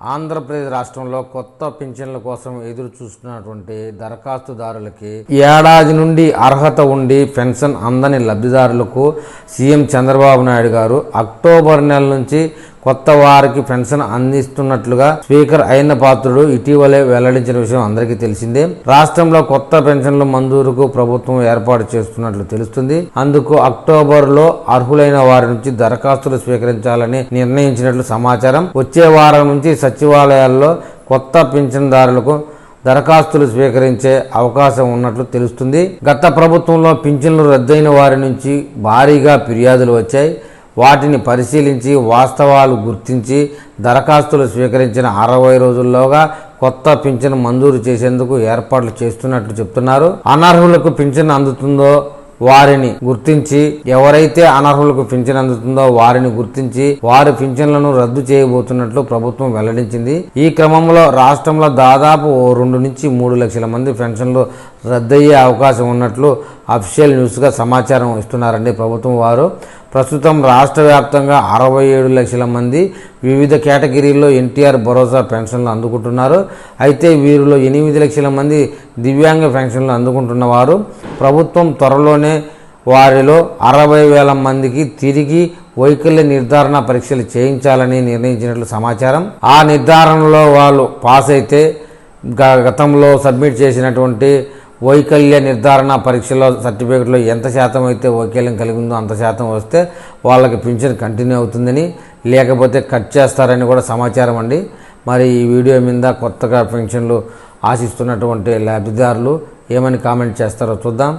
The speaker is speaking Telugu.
ఆంధ్రప్రదేశ్ రాష్ట్రంలో కొత్త పింఛన్ల కోసం ఎదురు చూస్తున్నటువంటి దరఖాస్తుదారులకి ఏడాది నుండి అర్హత ఉండి పెన్షన్ అందని లబ్ధిదారులకు సీఎం చంద్రబాబు నాయుడు గారు అక్టోబర్ నెల నుంచి కొత్త వారికి పెన్షన్ అందిస్తున్నట్లుగా స్పీకర్ అయిన పాత్రుడు ఇటీవలే వెల్లడించిన విషయం అందరికీ తెలిసిందే. రాష్ట్రంలో కొత్త పెన్షన్ల మంజూరుకు ప్రభుత్వం ఏర్పాటు చేస్తున్నట్లు తెలుస్తుంది. అందుకు అక్టోబర్లో అర్హులైన వారి నుంచి దరఖాస్తులు స్వీకరించాలని నిర్ణయించినట్లు సమాచారం. వచ్చే వారం నుంచి సచివాలయాల్లో కొత్త పింఛన్దారులకు దరఖాస్తులు స్వీకరించే అవకాశం ఉన్నట్లు తెలుస్తుంది. గత ప్రభుత్వంలో పింఛన్లు రద్దయిన వారి నుంచి భారీగా ఫిర్యాదులు వచ్చాయి. వాటిని పరిశీలించి వాస్తవాలు గుర్తించి దరఖాస్తులు స్వీకరించిన అరవై రోజుల్లోగా కొత్త పింఛను మంజూరు చేసేందుకు ఏర్పాట్లు చేస్తున్నట్లు చెప్తున్నారు. అనర్హులకు పింఛను అందుతుందో వారిని గుర్తించి ఎవరైతే అనర్హులకు పింఛన్ అందుతుందో వారిని గుర్తించి వారి పింఛన్లను రద్దు చేయబోతున్నట్లు ప్రభుత్వం వెల్లడించింది. ఈ క్రమంలో రాష్ట్రంలో దాదాపు ఓ రెండు నుంచి మూడు లక్షల మంది పెన్షన్లు రద్దయ్యే అవకాశం ఉన్నట్లు అఫీషియల్ న్యూస్గా సమాచారం ఇస్తున్నారండి ప్రభుత్వం వారు. ప్రస్తుతం రాష్ట్ర వ్యాప్తంగా అరవై ఏడు లక్షల మంది వివిధ కేటగిరీల్లో ఎన్టీఆర్ భరోసా పెన్షన్లు అందుకుంటున్నారు. అయితే వీరిలో ఎనిమిది లక్షల మంది దివ్యాంగ పెన్షన్లు అందుకుంటున్నవారు. ప్రభుత్వం త్వరలోనే వారిలో అరవై వేల మందికి తిరిగి వైకల్య నిర్ధారణ పరీక్షలు చేయించాలని నిర్ణయించినట్లు సమాచారం. ఆ నిర్ధారణలో వాళ్ళు పాస్ అయితే గ- గతంలో సబ్మిట్ చేసినటువంటి వైకల్య నిర్ధారణ పరీక్షలో సర్టిఫికెట్లో ఎంత శాతం అయితే వైకల్యం కలిగి ఉందో అంత శాతం వస్తే వాళ్ళకి పింఛన్ కంటిన్యూ అవుతుందని లేకపోతే కట్ చేస్తారని కూడా సమాచారం అండి. మరి ఈ వీడియో మీద కొత్తగా పెన్షన్లు ఆశిస్తున్నటువంటి లబ్ధిదారులు ఏమని కామెంట్ చేస్తారో చూద్దాం.